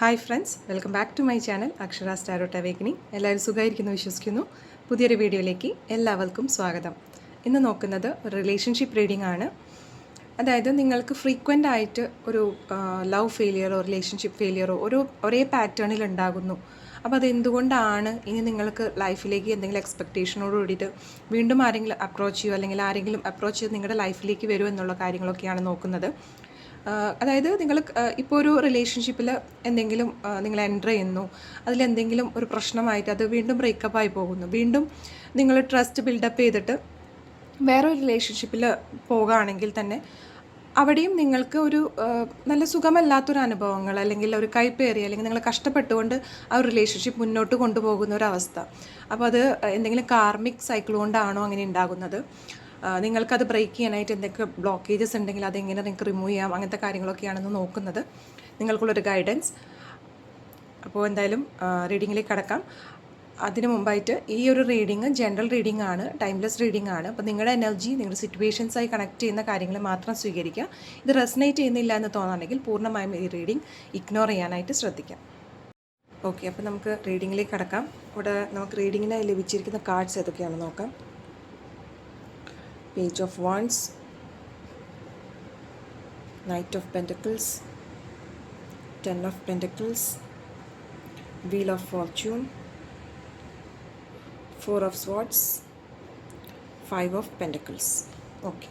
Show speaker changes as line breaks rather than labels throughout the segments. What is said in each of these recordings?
hi friends welcome back to my channel Akshara tarot awakening എല്ലാവരും സുഖമായിരിക്കുന്നു വിശ്വസിക്കുന്നു പുതിയൊരു വീഡിയോയിലേക്ക് എല്ലാവർക്കും സ്വാഗതം ഇന്ന് നോക്കുന്നത് ഒരു റിലേഷൻഷിപ്പ് റീഡിംഗ് ആണ് അതായത് നിങ്ങൾക്ക് ഫ്രീക്വൻ്റ് ആയിട്ട് ഒരു ലവ് ഫെയിലിയറോ റിലേഷൻഷിപ്പ് ഫെയിലിയറോ ഒരു ഒരേ പാറ്റേണിൽ ഉണ്ടാകുന്നു അപ്പോൾ അതെന്തുകൊണ്ടാണ് ഇനി നിങ്ങൾക്ക് ലൈഫിലേക്ക് എന്തെങ്കിലും എക്സ്പെക്റ്റേഷനോട് കൂടിയിട്ട് വീണ്ടും ആരെങ്കിലും അപ്രോച്ച് ചെയ്യുമോ അല്ലെങ്കിൽ ആരെങ്കിലും അപ്രോച്ച് ചെയ്ത് നിങ്ങളുടെ ലൈഫിലേക്ക് വരുമോ എന്നുള്ള കാര്യങ്ങളൊക്കെയാണ് നോക്കുന്നത് അതായത് നിങ്ങൾ ഇപ്പോൾ ഒരു റിലേഷൻഷിപ്പിൽ എന്തെങ്കിലും നിങ്ങൾ എൻ്റർ ചെയ്യുന്നു അതിലെന്തെങ്കിലും ഒരു പ്രശ്നമായിട്ട് അത് വീണ്ടും ബ്രേക്കപ്പായി പോകുന്നു വീണ്ടും നിങ്ങൾ ട്രസ്റ്റ് ബിൽഡപ്പ് ചെയ്തിട്ട് വേറെ ഒരു റിലേഷൻഷിപ്പിൽ പോകുകയാണെങ്കിൽ തന്നെ അവിടെയും നിങ്ങൾക്ക് ഒരു നല്ല സുഖമല്ലാത്തൊരു അനുഭവങ്ങൾ അല്ലെങ്കിൽ ഒരു കൈപ്പേറി അല്ലെങ്കിൽ നിങ്ങൾ കഷ്ടപ്പെട്ടുകൊണ്ട് ആ ഒരു റിലേഷൻഷിപ്പ് മുന്നോട്ട് കൊണ്ടുപോകുന്ന ഒരവസ്ഥ അപ്പോൾ അത് എന്തെങ്കിലും കാർമിക് സൈക്കിൾ കൊണ്ടാണോ അങ്ങനെ ഉണ്ടാകുന്നത് നിങ്ങൾക്കത് ബ്രേക്ക് ചെയ്യാനായിട്ട് എന്തൊക്കെ ബ്ലോക്കേജസ് ഉണ്ടെങ്കിൽ അതെങ്ങനെ നിങ്ങൾക്ക് റിമൂവ് ചെയ്യാം അങ്ങനത്തെ കാര്യങ്ങളൊക്കെയാണെന്ന് നോക്കുന്നത് നിങ്ങൾക്കുള്ളൊരു ഗൈഡൻസ് അപ്പോൾ എന്തായാലും റീഡിങ്ങിലേക്ക് കടക്കാം അതിനു മുമ്പായിട്ട് ഈ ഒരു റീഡിങ് ജനറൽ റീഡിംഗ് ആണ് ടൈംലെസ് റീഡിംഗ് ആണ് അപ്പോൾ നിങ്ങളുടെ എനർജി നിങ്ങളുടെ സിറ്റുവേഷൻസായി കണക്ട് ചെയ്യുന്ന കാര്യങ്ങൾ മാത്രം സ്വീകരിക്കുക ഇത് റെസനേറ്റ് ചെയ്യുന്നില്ല എന്ന് തോന്നുകയാണെങ്കിൽ പൂർണ്ണമായും ഈ റീഡിംഗ് ഇഗ്നോർ ചെയ്യാനായിട്ട് ശ്രദ്ധിക്കാം ഓക്കെ അപ്പോൾ നമുക്ക് റീഡിങ്ങിലേക്ക് കടക്കാം ഇവിടെ നമുക്ക് റീഡിങ്ങിനായി ലഭിച്ചിരിക്കുന്ന കാർഡ്സ് ഏതൊക്കെയാണെന്ന് നോക്കാം page of wands knight of pentacles ten of pentacles wheel of fortune four of swords five of pentacles okay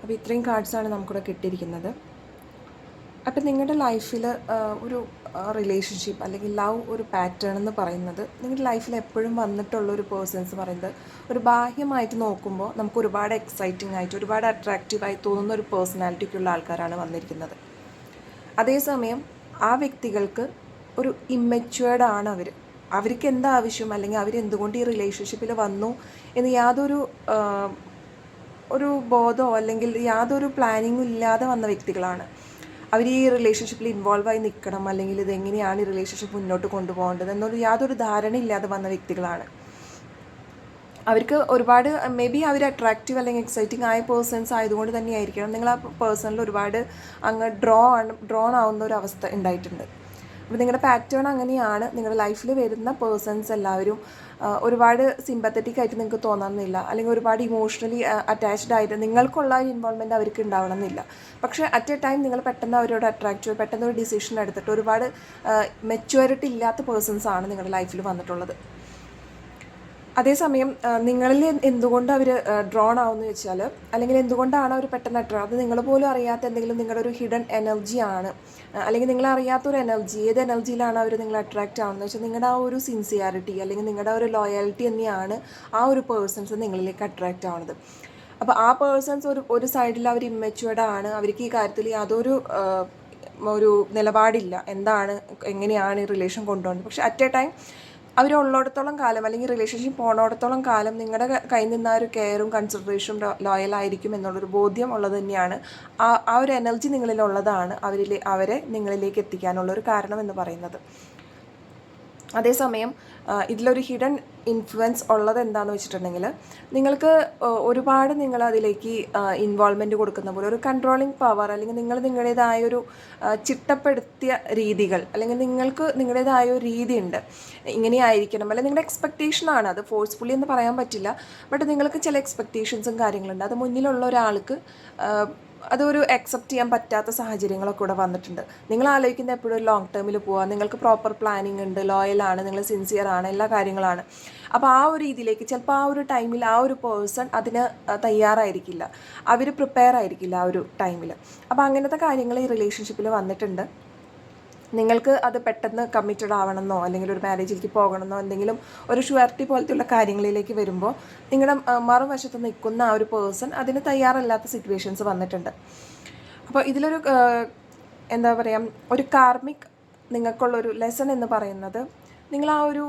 അപ്പോൾ ഇത്രയും കാർഡ്സാണ് നമുക്കിവിടെ കിട്ടിയിരിക്കുന്നത് അപ്പം നിങ്ങളുടെ ലൈഫിൽ ഒരു റിലേഷൻഷിപ്പ് അല്ലെങ്കിൽ ലവ് ഒരു പാറ്റേൺ എന്ന് പറയുന്നത് നിങ്ങളുടെ ലൈഫിൽ എപ്പോഴും വന്നിട്ടുള്ള ഒരു പേഴ്സൺസ് പറയുന്നത് ഒരു ബാഹ്യമായിട്ട് നോക്കുമ്പോൾ നമുക്ക് ഒരുപാട് എക്സൈറ്റിംഗ് ആയിട്ട് ഒരുപാട് അട്രാക്റ്റീവായി തോന്നുന്ന ഒരു പേഴ്സണാലിറ്റിക്കുള്ള ആൾക്കാരാണ് വന്നിരിക്കുന്നത് അതേസമയം ആ വ്യക്തികൾക്ക് ഒരു ഇമ്മച്വേർഡ് ആണ് അവർ അവർക്ക് എന്താവശ്യം അല്ലെങ്കിൽ അവരെന്തുകൊണ്ട് ഈ റിലേഷൻഷിപ്പിൽ വന്നു എന്ന് യാതൊരു ഒരു ബോധമോ അല്ലെങ്കിൽ യാതൊരു പ്ലാനിങ്ങും ഇല്ലാതെ വന്ന വ്യക്തികളാണ് അവർ ഈ റിലേഷൻഷിപ്പിൽ ഇൻവോൾവ് ആയി നിൽക്കണം അല്ലെങ്കിൽ ഇത് എങ്ങനെയാണ് ഈ റിലേഷൻഷിപ്പ് മുന്നോട്ട് കൊണ്ടുപോകേണ്ടത് എന്നൊരു യാതൊരു ധാരണയില്ലാതെ വന്ന വ്യക്തികളാണ് അവർക്ക് ഒരുപാട് മേ ബി അവർ അട്രാക്റ്റീവ് അല്ലെങ്കിൽ എക്സൈറ്റിംഗ് ആയ പേഴ്സൺസ് ആയതുകൊണ്ട് തന്നെയായിരിക്കണം നിങ്ങൾ ആ പേഴ്സണിൽ ഒരുപാട് അങ്ങ് ഡ്രോ ആണ് ഡ്രോൺ ആവുന്ന ഒരു അവസ്ഥ ഉണ്ടായിട്ടുണ്ട് അപ്പോൾ നിങ്ങളുടെ പാറ്റേൺ അങ്ങനെയാണ് നിങ്ങളുടെ ലൈഫിൽ വരുന്ന പേഴ്സൺസ് എല്ലാവരും ഒരുപാട് സിമ്പത്തറ്റിക് ആയിട്ട് നിങ്ങൾക്ക് തോന്നണമെന്നില്ല അല്ലെങ്കിൽ ഒരുപാട് ഇമോഷണലി അറ്റാച്ച്ഡ് ആയിട്ട് നിങ്ങൾക്കുള്ള ഒരു ഇൻവോൾവ്മെൻറ്റ് അവർക്ക് ഉണ്ടാവണം എന്നില്ല പക്ഷേ അറ്റ് എ ടൈം നിങ്ങൾ പെട്ടെന്ന് അവരോട് അട്രാക്റ്റ് ചെയ്യും പെട്ടെന്ന് ഒരു ഡിസിഷൻ എടുത്തിട്ട് ഒരുപാട് മെച്യൂരിറ്റി ഇല്ലാത്ത പേഴ്സൺസ് ആണ് നിങ്ങളുടെ ലൈഫിൽ വന്നിട്ടുള്ളത് അതേസമയം നിങ്ങളിൽ എന്തുകൊണ്ട് അവർ ഡ്രോൺ ആവുമെന്ന് വെച്ചാൽ അല്ലെങ്കിൽ എന്തുകൊണ്ടാണ് അവർ പെട്ടെന്ന് അട്രാ അത് നിങ്ങൾ പോലും അറിയാത്ത എന്തെങ്കിലും നിങ്ങളുടെ ഒരു ഹിഡൻ എനർജി ആണ് അല്ലെങ്കിൽ നിങ്ങൾ അറിയാത്ത ഒരു എനർജി ഏത് എനർജിയിലാണ് അവർ നിങ്ങൾ അട്രാക്റ്റ് ആവുന്നത് വെച്ചാൽ നിങ്ങളുടെ ആ ഒരു സിൻസിയാരിറ്റി അല്ലെങ്കിൽ നിങ്ങളുടെ ഒരു ലോയാലിറ്റി തന്നെയാണ് ആ ഒരു പേഴ്സൺസ് നിങ്ങളിലേക്ക് അട്രാക്റ്റ് ആവുന്നത് അപ്പോൾ ആ പേഴ്സൺസ് ഒരു ഒരു സൈഡിൽ അവർ ഇമ്മച്ചുവേർഡ് ആണ് അവർക്ക് ഈ കാര്യത്തിൽ യാതൊരു ഒരു നിലപാടില്ല എന്താണ് എങ്ങനെയാണ് ഈ റിലേഷൻ കൊണ്ടുപോകുന്നത് പക്ഷെ അറ്റ് എ ടൈം അവരുള്ളിടത്തോളം കാലം അല്ലെങ്കിൽ റിലേഷൻഷിപ്പ് പോകണോടത്തോളം കാലം നിങ്ങളുടെ കയ്യിൽ നിന്ന് ആ ഒരു കെയറും കൺസിഡറേഷനും ലോയൽ ആയിരിക്കും എന്നുള്ളൊരു ബോധ്യം ഉള്ളത് തന്നെയാണ് ആ ആ ഒരു എനർജി നിങ്ങളിലുള്ളതാണ് അവരിലെ അവരെ നിങ്ങളിലേക്ക് എത്തിക്കാനുള്ള ഒരു കാരണം എന്ന് പറയുന്നത് അതേസമയം ഇതിലൊരു ഹിഡൻ ഇൻഫ്ലുവൻസ് ഉള്ളത് എന്താണെന്ന് വെച്ചിട്ടുണ്ടെങ്കിൽ നിങ്ങൾക്ക് ഒരുപാട് നിങ്ങൾ അതിലേക്ക് ഇൻവോൾവ്മെൻറ്റ് കൊടുക്കുന്ന പോലെ ഒരു കൺട്രോളിങ് പവർ അല്ലെങ്കിൽ നിങ്ങൾ നിങ്ങളുടേതായ ഒരു ചിട്ടപ്പെടുത്തിയ രീതികൾ അല്ലെങ്കിൽ നിങ്ങൾക്ക് നിങ്ങളുടേതായ ഒരു രീതിയുണ്ട് ഇങ്ങനെയായിരിക്കണം അല്ലെങ്കിൽ നിങ്ങളുടെ എക്സ്പെക്റ്റേഷനാണ് അത് ഫോഴ്സ്ഫുള്ളി എന്ന് പറയാൻ പറ്റില്ല ബട്ട് നിങ്ങൾക്ക് ചില എക്സ്പെക്റ്റേഷൻസും കാര്യങ്ങളുണ്ട് അത് മുന്നിലുള്ള ഒരാൾക്ക് അതൊരു അക്സെപ്റ്റ് ചെയ്യാൻ പറ്റാത്ത സാഹചര്യങ്ങളൊക്കെ ഇവിടെ വന്നിട്ടുണ്ട് നിങ്ങൾ ആലോചിക്കുന്ന എപ്പോഴും ലോങ് ടേമിൽ പോവുക നിങ്ങൾക്ക് പ്രോപ്പർ പ്ലാനിങ് ഉണ്ട് ലോയലാണ് നിങ്ങൾ സിൻസിയർ ആണ് എല്ലാ കാര്യങ്ങളാണ് അപ്പോൾ ആ ഒരു രീതിയിലേക്ക് ചിലപ്പോൾ ആ ഒരു ടൈമിൽ ആ ഒരു പേഴ്സൺ അതിന് തയ്യാറായിരിക്കില്ല അവർ പ്രിപ്പയർ ആയിരിക്കില്ല ആ ഒരു ടൈമിൽ അപ്പോൾ അങ്ങനത്തെ കാര്യങ്ങൾ ഈ റിലേഷൻഷിപ്പിൽ വന്നിട്ടുണ്ട് നിങ്ങൾക്ക് അത് പെട്ടെന്ന് കമ്മിറ്റഡ് ആവണമെന്നോ അല്ലെങ്കിൽ ഒരു മാരേജിലേക്ക് പോകണമെന്നോ എന്തെങ്കിലും ഒരു ഷുവർട്ടി പോലത്തെയുള്ള കാര്യങ്ങളിലേക്ക് വരുമ്പോൾ നിങ്ങളുടെ മറുവശത്ത് നിൽക്കുന്ന ആ ഒരു പേഴ്സൺ അതിന് തയ്യാറല്ലാത്ത സിറ്റുവേഷൻസ് വന്നിട്ടുണ്ട് അപ്പോൾ ഇതിലൊരു എന്താ പറയുക ഒരു കാർമിക് നിങ്ങൾക്കുള്ളൊരു ലെസൺ എന്ന് പറയുന്നത് നിങ്ങൾ ആ ഒരു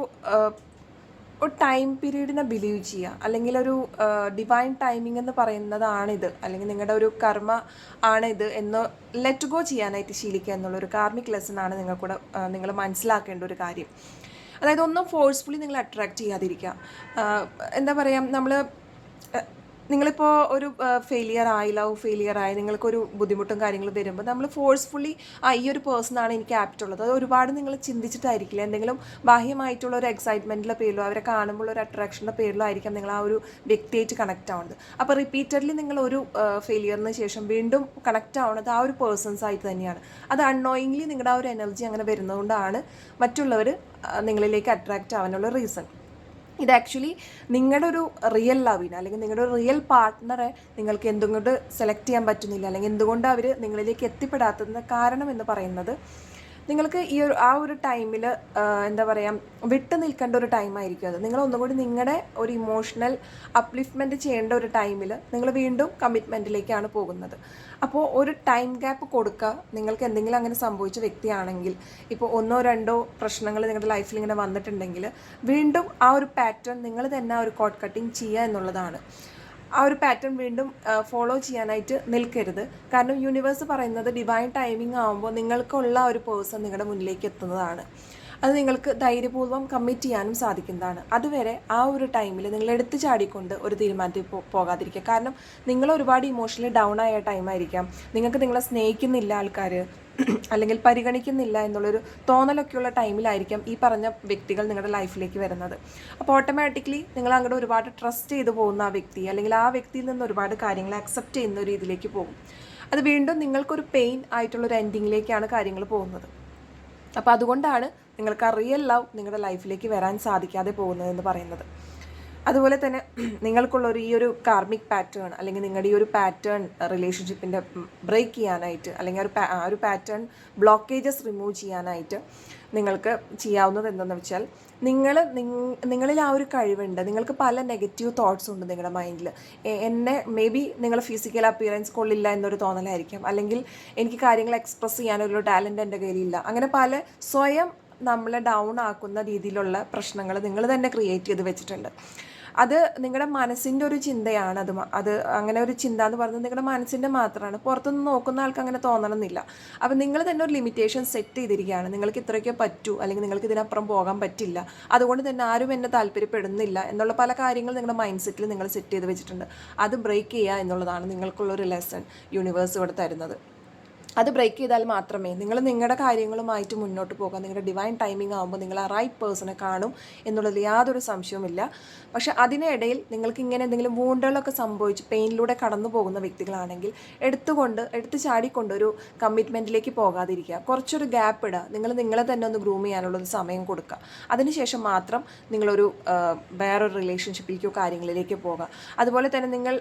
ഒരു ടൈം പീരീഡിനെ ബിലീവ് ചെയ്യുക അല്ലെങ്കിൽ ഒരു ഡിവൈൻ ടൈമിംഗ് എന്ന് പറയുന്നതാണിത് അല്ലെങ്കിൽ നിങ്ങളുടെ ഒരു കർമ്മ ആണിത് എന്ന് ലെറ്റ് ഗോ ചെയ്യാനായിട്ട് ശീലിക്കുക എന്നുള്ളൊരു കാർമിക് ലെസൺ ആണ് നിങ്ങൾക്കൂടെ നിങ്ങൾ മനസ്സിലാക്കേണ്ട ഒരു കാര്യം അതായത് ഒന്നും ഫോഴ്സ്ഫുള്ളി നിങ്ങൾ അട്രാക്റ്റ് ചെയ്യാതിരിക്കുക എന്താ പറയുക നമ്മൾ നിങ്ങളിപ്പോൾ ഒരു ഫെയിലിയർ ആയി ലവ് ഫെയിലിയർ ആയി നിങ്ങൾക്കൊരു ബുദ്ധിമുട്ടും കാര്യങ്ങളും വരുമ്പോൾ നമ്മൾ ഫോഴ്സ്ഫുള്ളി ആ ഈ ഒരു ആണ് എനിക്ക് ആപ്റ്റുള്ളത് അത് ഒരുപാട് നിങ്ങൾ ചിന്തിച്ചിട്ടായിരിക്കില്ല എന്തെങ്കിലും ബാഹ്യമായിട്ടുള്ള ഒരു എക്സൈറ്റ്മെന്റിന്റെ പേരിലോ അവരെ കാണുമ്പോൾ ഒരു അട്രാക്ഷൻ്റെ പേരിലോ ആയിരിക്കാം നിങ്ങൾ ആ ഒരു വ്യക്തിയായിട്ട് കണക്റ്റ് ആവുന്നത് അപ്പോൾ റിപ്പീറ്റഡ്ലി നിങ്ങൾ ഒരു ഫെയിലിയറിന് ശേഷം വീണ്ടും കണക്റ്റ് ആവുന്നത് ആ ഒരു പേഴ്സൺസ് ആയിട്ട് തന്നെയാണ് അത് അൺനോയിങ്ലി നിങ്ങളുടെ ആ ഒരു എനർജി അങ്ങനെ വരുന്നതുകൊണ്ടാണ് മറ്റുള്ളവർ നിങ്ങളിലേക്ക് അട്രാക്റ്റ് ആവാനുള്ള റീസൺ ഇത് ആക്ച്വലി നിങ്ങളുടെ ഒരു റിയൽ ലവിന് അല്ലെങ്കിൽ നിങ്ങളുടെ ഒരു റിയൽ പാർട്ട്ണറെ നിങ്ങൾക്ക് എന്തുകൊണ്ട് സെലക്ട് ചെയ്യാൻ പറ്റുന്നില്ല അല്ലെങ്കിൽ എന്തുകൊണ്ട് അവർ നിങ്ങളിലേക്ക് എത്തിപ്പെടാത്തതിന് കാരണം എന്ന് പറയുന്നത് നിങ്ങൾക്ക് ഈ ഒരു ആ ഒരു ടൈമിൽ എന്താ പറയുക വിട്ടു നിൽക്കേണ്ട ഒരു ടൈമായിരിക്കും അത് നിങ്ങൾ ഒന്നുകൂടി നിങ്ങളുടെ ഒരു ഇമോഷണൽ അപ്ലിഫ്റ്റ്മെൻറ്റ് ചെയ്യേണ്ട ഒരു ടൈമിൽ നിങ്ങൾ വീണ്ടും കമ്മിറ്റ്മെൻറ്റിലേക്കാണ് പോകുന്നത് അപ്പോൾ ഒരു ടൈം ഗ്യാപ്പ് കൊടുക്കുക നിങ്ങൾക്ക് എന്തെങ്കിലും അങ്ങനെ സംഭവിച്ച വ്യക്തിയാണെങ്കിൽ ഇപ്പോൾ ഒന്നോ രണ്ടോ പ്രശ്നങ്ങൾ നിങ്ങളുടെ ലൈഫിൽ ഇങ്ങനെ വന്നിട്ടുണ്ടെങ്കിൽ വീണ്ടും ആ ഒരു പാറ്റേൺ നിങ്ങൾ തന്നെ ആ ഒരു കോട്ട് കട്ടിങ് ചെയ്യുക എന്നുള്ളതാണ് ആ ഒരു പാറ്റേൺ വീണ്ടും ഫോളോ ചെയ്യാനായിട്ട് നിൽക്കരുത് കാരണം യൂണിവേഴ്സ് പറയുന്നത് ഡിവൈൻ ടൈമിംഗ് ആകുമ്പോൾ നിങ്ങൾക്കുള്ള ഒരു പേഴ്സൺ നിങ്ങളുടെ മുന്നിലേക്ക് എത്തുന്നതാണ് അത് നിങ്ങൾക്ക് ധൈര്യപൂർവ്വം കമ്മിറ്റ് ചെയ്യാനും സാധിക്കുന്നതാണ് അതുവരെ ആ ഒരു ടൈമിൽ നിങ്ങൾ എടുത്തു ചാടിക്കൊണ്ട് ഒരു തീരുമാനത്തിൽ പോകാതിരിക്കുക കാരണം നിങ്ങൾ ഒരുപാട് ഇമോഷണലി ഡൗൺ ആയ ടൈമായിരിക്കാം നിങ്ങൾക്ക് നിങ്ങളെ സ്നേഹിക്കുന്നില്ല ആൾക്കാർ അല്ലെങ്കിൽ പരിഗണിക്കുന്നില്ല എന്നുള്ളൊരു തോന്നലൊക്കെയുള്ള ടൈമിലായിരിക്കാം ഈ പറഞ്ഞ വ്യക്തികൾ നിങ്ങളുടെ ലൈഫിലേക്ക് വരുന്നത് അപ്പോൾ ഓട്ടോമാറ്റിക്കലി നിങ്ങൾ അങ്ങോട്ട് ഒരുപാട് ട്രസ്റ്റ് ചെയ്ത് പോകുന്ന ആ വ്യക്തി അല്ലെങ്കിൽ ആ വ്യക്തിയിൽ നിന്ന് ഒരുപാട് കാര്യങ്ങൾ അക്സെപ്റ്റ് ചെയ്യുന്ന ഒരു ഇതിലേക്ക് പോകും അത് വീണ്ടും നിങ്ങൾക്കൊരു പെയിൻ ആയിട്ടുള്ളൊരു എൻഡിങ്ങിലേക്കാണ് കാര്യങ്ങൾ പോകുന്നത് അപ്പോൾ അതുകൊണ്ടാണ് നിങ്ങൾക്ക് ആ റിയൽ ലവ് നിങ്ങളുടെ ലൈഫിലേക്ക് വരാൻ സാധിക്കാതെ പോകുന്നതെന്ന് പറയുന്നത് അതുപോലെ തന്നെ നിങ്ങൾക്കുള്ള ഒരു ഈ ഒരു കാർമിക് പാറ്റേൺ അല്ലെങ്കിൽ നിങ്ങളുടെ ഈ ഒരു പാറ്റേൺ റിലേഷൻഷിപ്പിൻ്റെ ബ്രേക്ക് ചെയ്യാനായിട്ട് അല്ലെങ്കിൽ ഒരു ആ ഒരു പാറ്റേൺ ബ്ലോക്കേജസ് റിമൂവ് ചെയ്യാനായിട്ട് നിങ്ങൾക്ക് ചെയ്യാവുന്നത് എന്തെന്ന് വെച്ചാൽ നിങ്ങൾ നിങ്ങളിൽ ആ ഒരു കഴിവുണ്ട് നിങ്ങൾക്ക് പല നെഗറ്റീവ് തോട്ട്സ് ഉണ്ട് നിങ്ങളുടെ മൈൻഡിൽ എന്നെ മേ ബി നിങ്ങൾ ഫിസിക്കൽ അപ്പിയറൻസ് കൊള്ളില്ല എന്നൊരു തോന്നലായിരിക്കാം അല്ലെങ്കിൽ എനിക്ക് കാര്യങ്ങൾ എക്സ്പ്രസ് ചെയ്യാനൊരു ടാലൻറ്റ് എൻ്റെ കയ്യിലില്ല അങ്ങനെ പല സ്വയം നമ്മളെ ഡൗൺ ആക്കുന്ന രീതിയിലുള്ള പ്രശ്നങ്ങൾ നിങ്ങൾ തന്നെ ക്രിയേറ്റ് ചെയ്ത് വെച്ചിട്ടുണ്ട് അത് നിങ്ങളുടെ മനസ്സിൻ്റെ ഒരു ചിന്തയാണ് അത് അത് അങ്ങനെ ഒരു ചിന്ത എന്ന് പറയുന്നത് നിങ്ങളുടെ മനസ്സിൻ്റെ മാത്രമാണ് പുറത്തുനിന്ന് നോക്കുന്ന ആൾക്ക് അങ്ങനെ തോന്നണമെന്നില്ല അപ്പം നിങ്ങൾ തന്നെ ഒരു ലിമിറ്റേഷൻ സെറ്റ് ചെയ്തിരിക്കുകയാണ് നിങ്ങൾക്ക് ഇത്രയ്ക്കേ പറ്റൂ അല്ലെങ്കിൽ നിങ്ങൾക്ക് ഇതിനപ്പുറം പോകാൻ പറ്റില്ല അതുകൊണ്ട് തന്നെ ആരും എന്നെ താല്പര്യപ്പെടുന്നില്ല എന്നുള്ള പല കാര്യങ്ങൾ നിങ്ങളുടെ മൈൻഡ് സെറ്റിൽ നിങ്ങൾ സെറ്റ് ചെയ്ത് വെച്ചിട്ടുണ്ട് അത് ബ്രേക്ക് ചെയ്യുക എന്നുള്ളതാണ് നിങ്ങൾക്കുള്ളൊരു ലെസൺ യൂണിവേഴ്സ് ഇവിടെ തരുന്നത് അത് ബ്രേക്ക് ചെയ്താൽ മാത്രമേ നിങ്ങൾ നിങ്ങളുടെ കാര്യങ്ങളുമായിട്ട് മുന്നോട്ട് പോകാം നിങ്ങളുടെ ഡിവൈൻ ടൈമിംഗ് ആകുമ്പോൾ നിങ്ങൾ ആ റൈറ്റ് പേഴ്സണെ കാണും എന്നുള്ളതിൽ യാതൊരു സംശയവുമില്ല പക്ഷേ അതിനിടയിൽ നിങ്ങൾക്ക് ഇങ്ങനെ എന്തെങ്കിലും വൂണ്ടുകളൊക്കെ സംഭവിച്ച് പെയിനിലൂടെ കടന്നു പോകുന്ന വ്യക്തികളാണെങ്കിൽ എടുത്തുകൊണ്ട് എടുത്തു ചാടിക്കൊണ്ട് ഒരു കമ്മിറ്റ്മെൻറ്റിലേക്ക് പോകാതിരിക്കുക കുറച്ചൊരു ഗ്യാപ്പ് ഇടുക നിങ്ങൾ നിങ്ങളെ തന്നെ ഒന്ന് ഗ്രൂം ചെയ്യാനുള്ളൊരു സമയം കൊടുക്കുക അതിനുശേഷം മാത്രം നിങ്ങളൊരു വേറൊരു റിലേഷൻഷിപ്പിലേക്കോ കാര്യങ്ങളിലേക്ക് പോകുക അതുപോലെ തന്നെ നിങ്ങൾ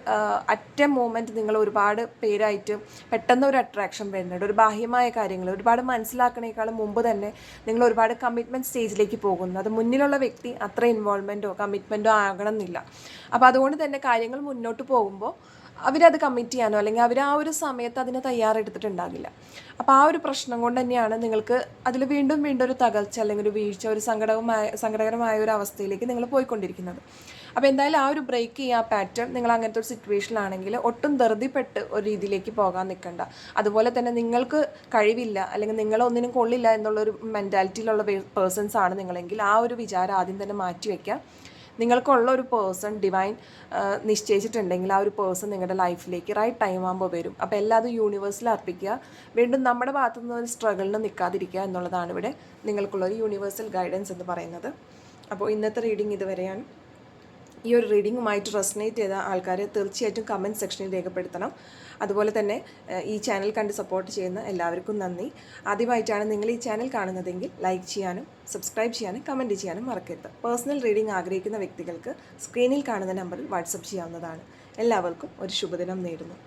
അറ്റ് എ മൂമെൻറ്റ് നിങ്ങൾ ഒരുപാട് പേരായിട്ട് പെട്ടെന്ന് ഒരു അട്രാക്ഷൻ വരുന്നുണ്ട് ഒരു ബാഹ്യമായ കാര്യങ്ങൾ ഒരുപാട് മനസ്സിലാക്കണേക്കാളും മുമ്പ് തന്നെ നിങ്ങൾ ഒരുപാട് കമ്മിറ്റ്മെൻറ്റ് സ്റ്റേജിലേക്ക് പോകുന്നു അത് മുന്നിലുള്ള വ്യക്തി അത്ര ഇൻവോൾവ്മെൻറ്റോ കമ്മിറ്റ്മെൻറ്റോ ആകണം എന്നില്ല അപ്പോൾ അതുകൊണ്ട് തന്നെ കാര്യങ്ങൾ മുന്നോട്ട് പോകുമ്പോൾ അവരത് കമ്മിറ്റ് ചെയ്യാനോ അല്ലെങ്കിൽ അവർ ആ ഒരു സമയത്ത് അതിന് തയ്യാറെടുത്തിട്ടുണ്ടാകില്ല അപ്പോൾ ആ ഒരു പ്രശ്നം കൊണ്ട് തന്നെയാണ് നിങ്ങൾക്ക് അതിൽ വീണ്ടും വീണ്ടും ഒരു തകർച്ച അല്ലെങ്കിൽ ഒരു വീഴ്ച ഒരു സങ്കടകമായ സങ്കടകരമായ ഒരു അവസ്ഥയിലേക്ക് നിങ്ങൾ പോയിക്കൊണ്ടിരിക്കുന്നത് അപ്പോൾ എന്തായാലും ആ ഒരു ബ്രേക്ക് ചെയ്യുക പാറ്റേൺ നിങ്ങൾ അങ്ങനത്തെ ഒരു സിറ്റുവേഷനിലാണെങ്കിൽ ഒട്ടും ധൃതിപ്പെട്ട് ഒരു രീതിയിലേക്ക് പോകാൻ നിൽക്കണ്ട അതുപോലെ തന്നെ നിങ്ങൾക്ക് കഴിവില്ല അല്ലെങ്കിൽ നിങ്ങളൊന്നിനും കൊള്ളില്ല എന്നുള്ളൊരു മെൻറ്റാലിറ്റിയിലുള്ള പേഴ്സൺസ് ആണ് നിങ്ങളെങ്കിൽ ആ ഒരു വിചാരം ആദ്യം തന്നെ മാറ്റി വയ്ക്കുക നിങ്ങൾക്കുള്ള ഒരു പേഴ്സൺ ഡിവൈൻ നിശ്ചയിച്ചിട്ടുണ്ടെങ്കിൽ ആ ഒരു പേഴ്സൺ നിങ്ങളുടെ ലൈഫിലേക്ക് റൈറ്റ് ടൈം ആകുമ്പോൾ വരും അപ്പോൾ എല്ലാം അത് യൂണിവേഴ്സിൽ അർപ്പിക്കുക വീണ്ടും നമ്മുടെ ഭാഗത്തുനിന്ന് ഒരു സ്ട്രഗിളിന് നിൽക്കാതിരിക്കുക എന്നുള്ളതാണ് ഇവിടെ നിങ്ങൾക്കുള്ള ഒരു യൂണിവേഴ്സൽ ഗൈഡൻസ് എന്ന് പറയുന്നത് അപ്പോൾ ഇന്നത്തെ റീഡിംഗ് ഇതുവരെയാണ് ഈ ഒരു റീഡിങ്ങുമായിട്ട് റെസനേറ്റ് ചെയ്ത ആൾക്കാർ തീർച്ചയായിട്ടും കമൻറ്റ് സെക്ഷനിൽ രേഖപ്പെടുത്തണം അതുപോലെ തന്നെ ഈ ചാനൽ കണ്ട് സപ്പോർട്ട് ചെയ്യുന്ന എല്ലാവർക്കും നന്ദി ആദ്യമായിട്ടാണ് നിങ്ങൾ ഈ ചാനൽ കാണുന്നതെങ്കിൽ ലൈക്ക് ചെയ്യാനും സബ്സ്ക്രൈബ് ചെയ്യാനും കമൻറ്റ് ചെയ്യാനും മറക്കരുത് പേഴ്സണൽ റീഡിംഗ് ആഗ്രഹിക്കുന്ന വ്യക്തികൾക്ക് സ്ക്രീനിൽ കാണുന്ന നമ്പറിൽ വാട്സപ്പ് ചെയ്യാവുന്നതാണ് എല്ലാവർക്കും ഒരു ശുഭദിനം നേരുന്നു